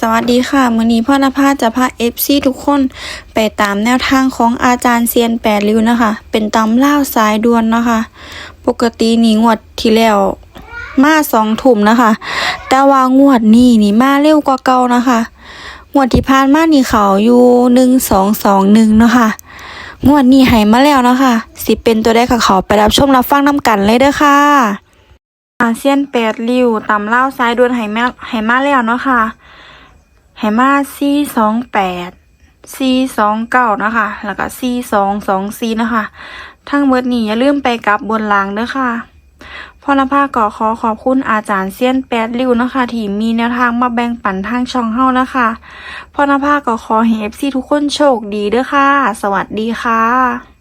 สวัสดีค่ะ มือนี้พ่อนภาจะพา FC ทุกคนไปตามแนวทางของอาจารย์เซียนแปดริ้วนะคะ เป็นตำเล่าสายด่วนนะคะ ปกตินี่งวดที่แล้วมาสองถุ่มนะคะ แต่ว่างวดนี้นี่มาเร็วกว่าเก่านะคะ งวดที่ผ่านมานี่เขาอยู่หนึ่งสองสองหนึ่งนะคะงวดนี้ให้มาแล้วนะคะ สิเป็นตัวได้กับเขาไปรับชมรับฟังน้ำกันเลยเด้อค่ะอาเซียนแปดริ้วตำเล่าวซ้ายด่วนไหมาไหมาแล้วเนาะค่ะ ไหมาสี่สองแปดสี่สองเก้านะคะ แล้วก็สี่สองสองสี่นะคะ ทั้งเบิดนี้อย่าลืมไปกลับบนลางเด้อค่ะพ่อนภาก็ขอขอบคุณอาจารย์เซียนแปดริ้วนะคะ ที่มีแนวทางมาแบ่งปันทางช่องเฮานะคะพ่อนภาก็ขอให้เอฟซีทุกคนโชคดีเด้อค่ะ สวัสดีค่ะ